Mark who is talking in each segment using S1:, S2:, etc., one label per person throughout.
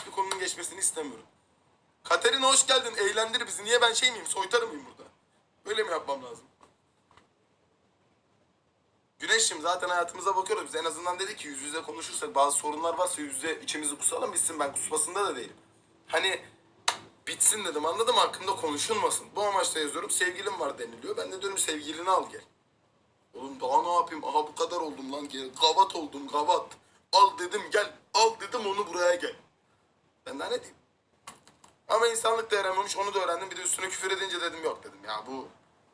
S1: hiçbir konunun geçmesini istemiyorum. Katerina hoş geldin. Eğlendir bizi. Niye ben şey miyim? Soytarı mıyım burada? Böyle mi yapmam lazım? Güneşim zaten hayatımıza bakıyoruz. Biz en azından dedik ki yüz yüze konuşursak bazı sorunlar varsa yüz yüze içimizi kusalım bitsin. Ben kusmasında da değilim. Hani bitsin dedim anladım hakkında konuşulmasın. Bu amaçla yazıyorum. Sevgilim var deniliyor. Ben de diyorum sevgilini al gel. Oğlum daha ne yapayım? Aha bu kadar oldum lan. Gavat oldum gavat. Al dedim gel. Al dedim onu buraya gel. Ben daha ne diyeyim? Ama insanlık da yaramıyormuş onu da öğrendim. Bir de üstüne küfür edince dedim yok dedim ya bu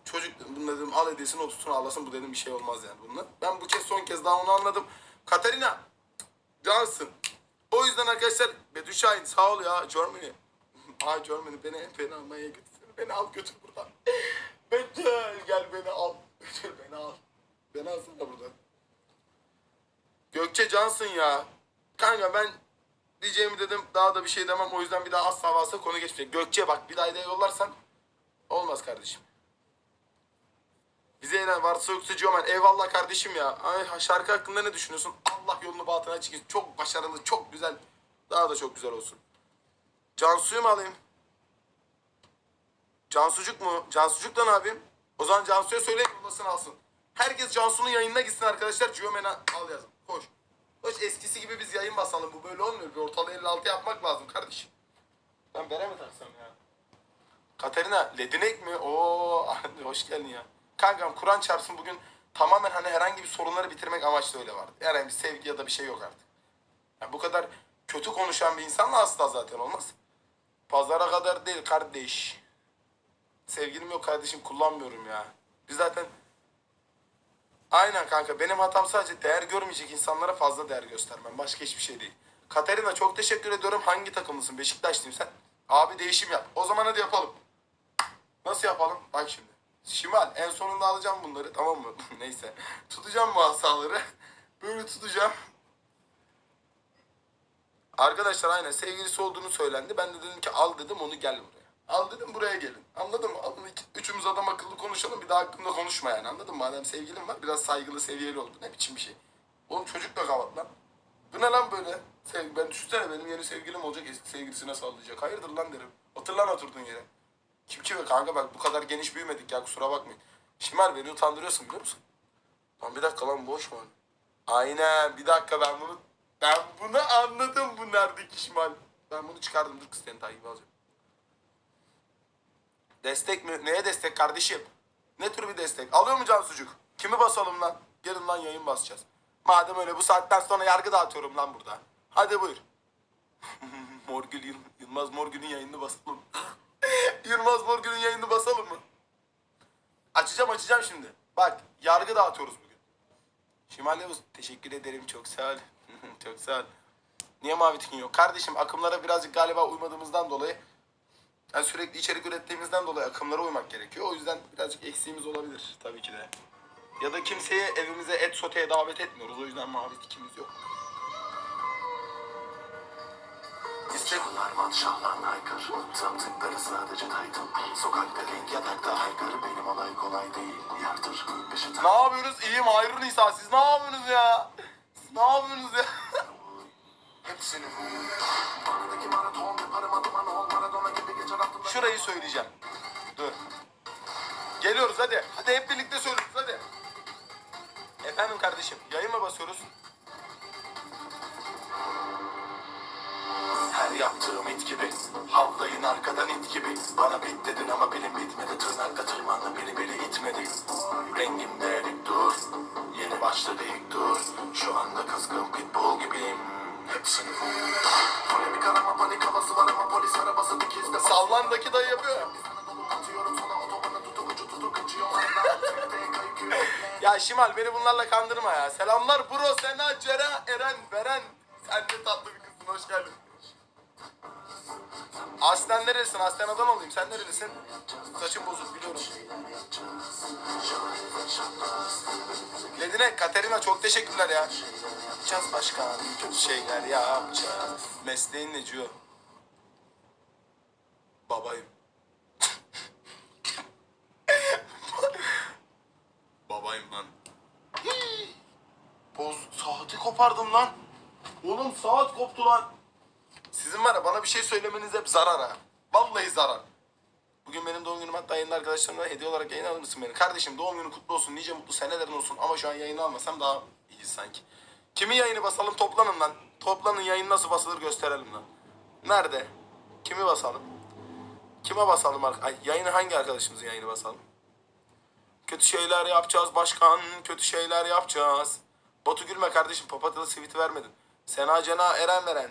S1: çocuk dedim, bunu dedim al hediyesini o tutsun ağlasın bu dedim bir şey olmaz yani bununla. Ben bu kez son kez daha onu anladım. Katarina cansın. O yüzden arkadaşlar Betül Şahin sağ ol ya Germany. Aa Germany beni beni almaya götür. Beni al götür buradan. Betül gel beni al. Betül beni al. Beni alsana buradan. Gökçe cansın ya. Kanka ben diyeceğimi dedim. Daha da bir şey demem. O yüzden bir daha asla ve konu geçmeyecek. Gökçe bak bir daha da yollarsan olmaz kardeşim. Bize eğlen varsa yoksa Ciomen. Eyvallah kardeşim ya. Ay, şarkı hakkında ne düşünüyorsun? Allah yolunu batına çıksın. Çok başarılı, çok güzel. Daha da çok güzel olsun. Cansu'yu mu alayım? Cansucuk mu? Cansucuk da ne yapayım? O zaman Cansu'ya söyleyin yollasın alsın. Herkes Cansu'nun yayınına gitsin arkadaşlar. Ciomen'e al yazın. Koş. Koş eskisi gibi biz yayın basalım. Bu böyle olmuyor. Bir ortalığı 56 yapmak lazım kardeşim. Ben bere mi taksam ya? Katerina Ledinek mi? Oo hoş geldin ya. Kankam Kur'an çarpsın bugün tamamen hani herhangi bir sorunları bitirmek amaçlı öyle vardı. Herhangi bir sevgi ya da bir şey yok artık. Yani bu kadar kötü konuşan bir insanla asla zaten olmaz. Pazara kadar değil kardeş. Sevgilim yok kardeşim kullanmıyorum ya. Biz zaten Aynen kanka benim hatam sadece değer görmeyecek insanlara fazla değer göstermem. Başka hiçbir şey değil. Katerina çok teşekkür ediyorum. Hangi takımlısın? Beşiktaşlıyım sen. Abi değişim yap. O zaman hadi yapalım. Nasıl yapalım? Bak şimdi. Şimal en sonunda alacağım bunları tamam mı? Neyse. Tutacağım bu asaları. Böyle tutacağım. Arkadaşlar aynen sevgilisi olduğunu söylendi. Ben de dedim ki al dedim onu gel buraya. Al dedim buraya gelin. Anladın mı? Alın iki, üçümüz adam akıllı konuşalım bir daha hakkında konuşma yani anladın mı? Madem sevgilin var biraz saygılı seviyeli oldu. Ne biçim bir şey. Oğlum çocuk da kavat lan. Bu ne lan böyle? Sevgi, ben düşünsene benim yeni sevgilim olacak eski sevgilisine sallayacak. Hayırdır lan derim. Otur lan oturduğun yere. Kim ki kanka bak bu kadar geniş büyümedik ya kusura bakmayın. Şimal beni utandırıyorsun biliyor musun? Lan bir dakika lan boş mu? Aynen bir dakika ben bunu ben bunu anladım bu neredeki Şimal. Ben bunu çıkardım dur kız seni takip alacağım. Destek mi? Neye destek kardeşim? Ne tür bir destek? Alıyor mu Cansucuk? Kimi basalım lan? Gelin lan yayın basacağız. Madem öyle bu saatten sonra yargı dağıtıyorum lan burada. Hadi buyur. Morgül Yıl- Yılmaz Morgül'ün yayını basalım. Yılmaz Morgül'ün yayını basalım mı? Açacağım açacağım şimdi. Bak yargı dağıtıyoruz bugün. Şimal Yavuz teşekkür ederim çok sağ ol. çok sağ ol. Niye mavi tikin yok? Kardeşim akımlara birazcık galiba uymadığımızdan dolayı yani sürekli içerik ürettiğimizden dolayı akımlara uymak gerekiyor. O yüzden birazcık eksiğimiz olabilir tabii ki de. Ya da kimseye evimize et soteye davet etmiyoruz. O yüzden mavi tikimiz yok. İstek
S2: Şahlar matşahlar aykır Saptıkları sadece taytım Sokakta renk yatakta haykır Benim olay kolay değil Yardır peşi
S1: Ne yapıyoruz? İyiyim hayırlı Nisa. Siz ne yapıyorsunuz ya? Siz ne yapıyorsunuz ya?
S2: Hepsini Banadaki maraton yaparım ol geçer aklımda
S1: Şurayı söyleyeceğim. Dur. Geliyoruz hadi. Hadi hep birlikte söylüyoruz hadi. Efendim kardeşim yayın mı basıyoruz?
S2: Her yaptığım it gibi Havlayın arkadan it gibi Bana bit dedin ama benim bitmedi Tırnakla tırmandı biri biri itmedi Rengim derik dur Yeni başladı ilk dur Şu anda kızgın pitbull gibiyim Hepsini vur
S1: Ya Şimal beni bunlarla kandırma ya. Selamlar bro, Sena, Cera, Eren, Beren. Sen de tatlı bir kızsın, hoş geldin. Aslen nerelisin? Aslen Adana olayım. Sen nerelisin? Saçım bozuk biliyorum. Ledine, Katerina çok teşekkürler ya. Yapacağız başkan. Kötü şeyler yapacağız. Mesleğin ne? Babayım. Babayım kopardım lan. Oğlum saat koptu lan. Sizin var ya bir şey söylemeniz hep zarar ha. Vallahi zarar. Bugün benim doğum günüm hatta yayında arkadaşlarımla hediye olarak yayın alır mısın beni? Kardeşim doğum günün kutlu olsun. Nice mutlu senelerin olsun. Ama şu an yayını almasam daha iyi sanki. Kimi yayını basalım toplanın lan. Toplanın yayın nasıl basılır gösterelim lan. Nerede? Kimi basalım? Kime basalım? Ay, yayını hangi arkadaşımızın yayını basalım? Kötü şeyler yapacağız başkan. Kötü şeyler yapacağız. Batu gülme kardeşim. Papatyalı siviti vermedin. Sena Cena Eren Veren.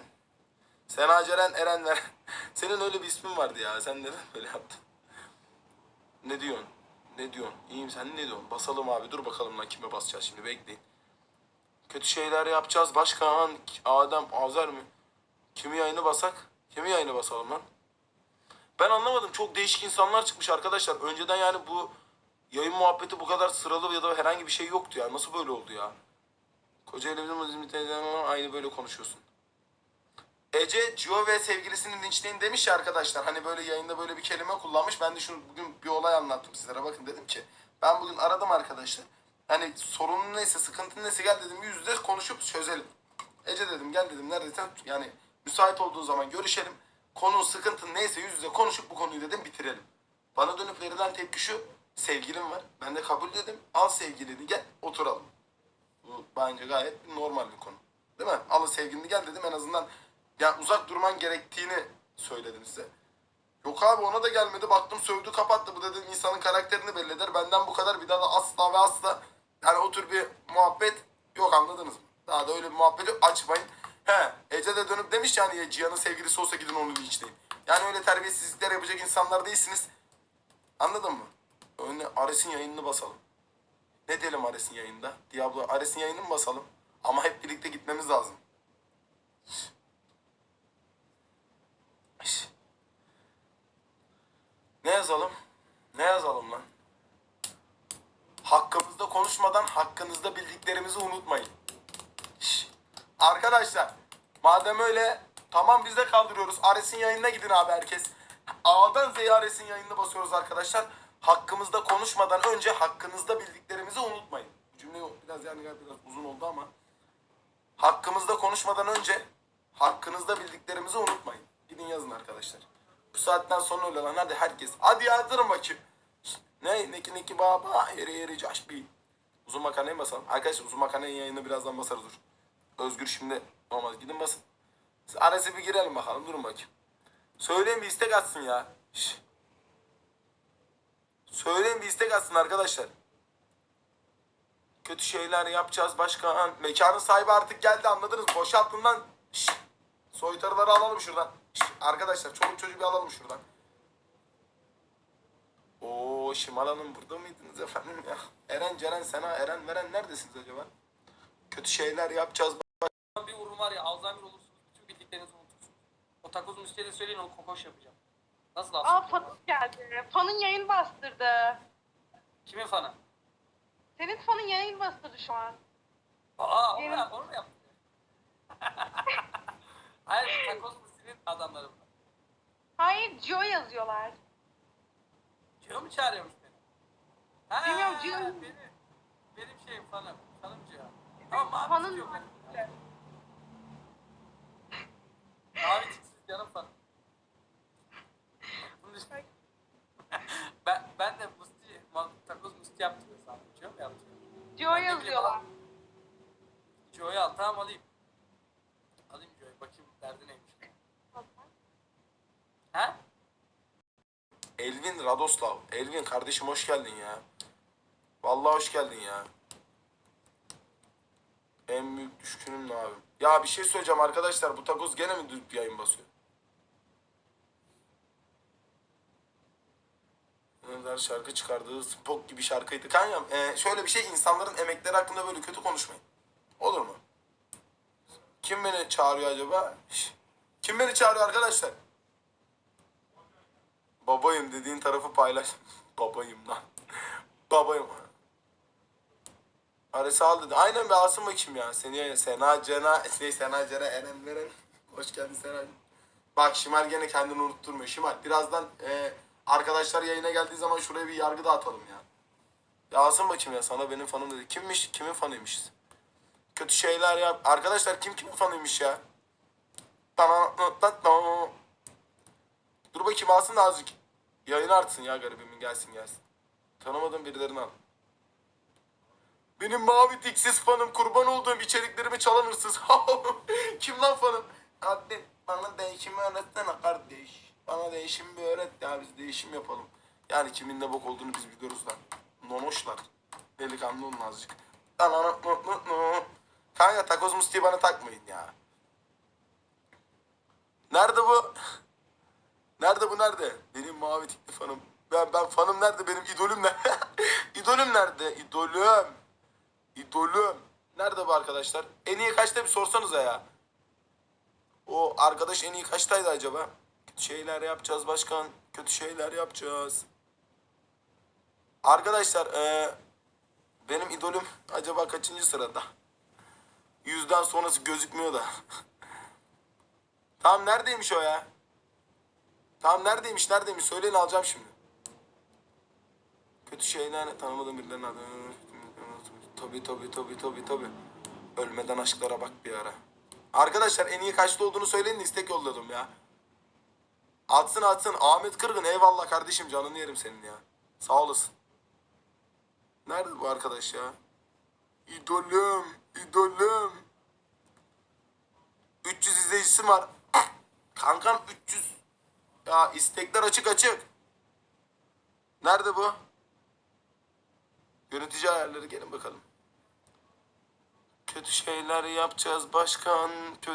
S1: Sena Ceren Eren Veren. Senin öyle bir ismin vardı ya. Sen neden böyle yaptın? Ne diyorsun? Ne diyorsun? İyiyim sen ne diyorsun? Basalım abi. Dur bakalım lan kime basacağız şimdi bekleyin. Kötü şeyler yapacağız başkan. Adem Azer mi? Kimi yayını basak? Kimi yayını basalım lan? Ben anlamadım. Çok değişik insanlar çıkmış arkadaşlar. Önceden yani bu yayın muhabbeti bu kadar sıralı ya da herhangi bir şey yoktu ya. Nasıl böyle oldu ya? Kocaeli bizim İzmir teyzem aynı böyle konuşuyorsun. Ece, Gio ve sevgilisini linçleyin demiş ya arkadaşlar. Hani böyle yayında böyle bir kelime kullanmış. Ben de şunu bugün bir olay anlattım sizlere. Bakın dedim ki ben bugün aradım arkadaşlar. Hani sorunun neyse, sıkıntın neyse gel dedim yüz yüze konuşup çözelim. Ece dedim gel dedim neredeysen yani müsait olduğun zaman görüşelim. Konu sıkıntın neyse yüz yüze konuşup bu konuyu dedim bitirelim. Bana dönüp verilen tepki şu. Sevgilim var. Ben de kabul dedim. Al sevgilini gel oturalım. Bu bence gayet normal bir konu. Değil mi? Al sevgilini gel dedim en azından ya uzak durman gerektiğini söyledim size. Yok abi ona da gelmedi. Baktım sövdü kapattı. Bu dedim insanın karakterini belli. Benden bu kadar bir daha da asla ve asla yani o tür bir muhabbet yok anladınız mı? Daha da öyle bir muhabbeti açmayın. He, Ece de dönüp demiş yani ya Cihan'ın sevgilisi olsa gidin onu linçleyin. Yani öyle terbiyesizlikler yapacak insanlar değilsiniz. Anladın mı? Önüne Ares'in yayınını basalım. Ne diyelim Ares'in yayında? Diablo Ares'in yayını mı basalım? Ama hep birlikte gitmemiz lazım. Ne yazalım? Ne yazalım lan? Hakkımızda konuşmadan hakkınızda bildiklerimizi unutmayın. Arkadaşlar madem öyle tamam biz de kaldırıyoruz. Ares'in yayınına gidin abi herkes. A'dan Z'ye Ares'in yayınını basıyoruz arkadaşlar. Hakkımızda konuşmadan önce hakkınızda bildiklerimizi unutmayın. Bu Cümle biraz yani biraz uzun oldu ama. Hakkımızda konuşmadan önce hakkınızda bildiklerimizi unutmayın. Gidin yazın arkadaşlar. Bu saatten sonra öyle lan hadi herkes. Hadi yazdırın bakayım. Ne? Neki neki baba. Yeri yeri caş bir. Uzun makarnayı basalım. Arkadaşlar uzun makarnayı yayını birazdan basarız dur. Özgür şimdi olmaz. Gidin basın. Arası bir girelim bakalım. Durun bakayım. Söyleyin bir istek atsın ya. Şşt. Söyleyin bir istek atsın arkadaşlar. Kötü şeyler yapacağız başkan. Mekanın sahibi artık geldi anladınız. Boşaltın lan. Şşt. Soytarıları alalım şuradan. Şşt. Arkadaşlar çoluk çocuğu bir alalım şuradan. Oo Şimal Hanım burada mıydınız efendim ya? Eren, Ceren, Sena, Eren, Veren neredesiniz acaba? Kötü şeyler yapacağız.
S3: bir vurun var ya Alzheimer olursunuz bütün bildiklerinizi unutursunuz. O takoz müşteriye söyleyin o kokoş yapacağım. Nasıl
S4: Aa
S3: laf?
S4: fanın geldi. Fanın yayın bastırdı.
S3: Kimin fanı?
S4: Senin fanın yayın bastırdı şu an.
S3: Aa onu,
S4: Benim-
S3: mu- onu mu yaptı? Hayır takoz müşterinin adamları bunlar.
S4: Hayır Gio yazıyorlar.
S3: Cio mu çağırıyormuş beni? Ha,
S4: Bilmiyorum, Cio.
S3: Benim, benim şeyim fanım. Fanım Cio. Ama mavi
S4: Fanın
S3: benim. Mavi çizsiz canım fanım. Bunu düşün- ben, ben de musti, ma- takoz musti yaptım sandım. Cio mu yaptı?
S4: Gio
S3: Ben ne bileyim,
S4: yazıyorlar.
S3: al. Joe'yu al tamam alayım. Alayım Joe'yu bakayım derdi neymiş. Ha?
S1: Elvin Radoslav. Elvin kardeşim hoş geldin ya. Vallahi hoş geldin ya. En büyük düşkünüm ne abi? Ya bir şey söyleyeceğim arkadaşlar. Bu takoz gene mi düz yayın basıyor? Önder şarkı çıkardığı spok gibi şarkıydı. Kanyam e, şöyle bir şey insanların emekleri hakkında böyle kötü konuşmayın. Olur mu? Kim beni çağırıyor acaba? Kim beni çağırıyor arkadaşlar? Babayım dediğin tarafı paylaş. Babayım lan. Babayım. Arası al dedi. Aynen be alsın bakayım ya. Seni Sena Cena, şey Sena Cena Eren Veren. Hoş geldin Sena. Bak Şimal gene kendini unutturmuyor. Şimal birazdan e, arkadaşlar yayına geldiği zaman şuraya bir yargı dağıtalım ya. Ya alsın bakayım ya sana benim fanım dedi. Kimmiş? Kimin fanıymışız? Kötü şeyler yap. Arkadaşlar kim kimin fanıymış ya? Tamam. Kim alsın da azıcık. Yayın artsın ya garibimin gelsin gelsin. Tanımadığım birilerini al. Benim mavi diksiz fanım kurban olduğum içeriklerimi çalan hırsız. kim lan fanım? Hadi bana değişimi öğretsene kardeş. Bana değişim bir öğret ya biz değişim yapalım. Yani kimin ne bok olduğunu biz biliyoruz lan. Nonoşlar. Delikanlı olun azıcık. Lan ana. Kanka takoz mustiği bana takmayın ya. Nerede bu? Nerede bu nerede? Benim mavi tikli fanım. Ben, ben fanım nerede? Benim idolüm nerede? idolüm nerede? İdolüm. İdolüm. Nerede bu arkadaşlar? En iyi kaçta bir sorsanıza ya. O arkadaş en iyi kaçtaydı acaba? Kötü şeyler yapacağız başkan. Kötü şeyler yapacağız. Arkadaşlar eee, benim idolüm acaba kaçıncı sırada? Yüzden sonrası gözükmüyor da. tamam neredeymiş o ya? Tamam neredeymiş neredeymiş söyleyin alacağım şimdi. Kötü şeyler tanımadığım birilerinin adı. Tabi tabi tabi tabi tabi. Ölmeden aşklara bak bir ara. Arkadaşlar en iyi kaçta olduğunu söyleyin de istek yolladım ya. Atsın atsın. Ahmet Kırgın eyvallah kardeşim canını yerim senin ya. Sağ olasın. Nerede bu arkadaş ya? İdolüm, idolüm. 300 izleyicisi var. Kankam 300. Ya istekler açık açık. Nerede bu? Yönetici ayarları gelin bakalım. Kötü şeyler yapacağız başkan. Kötü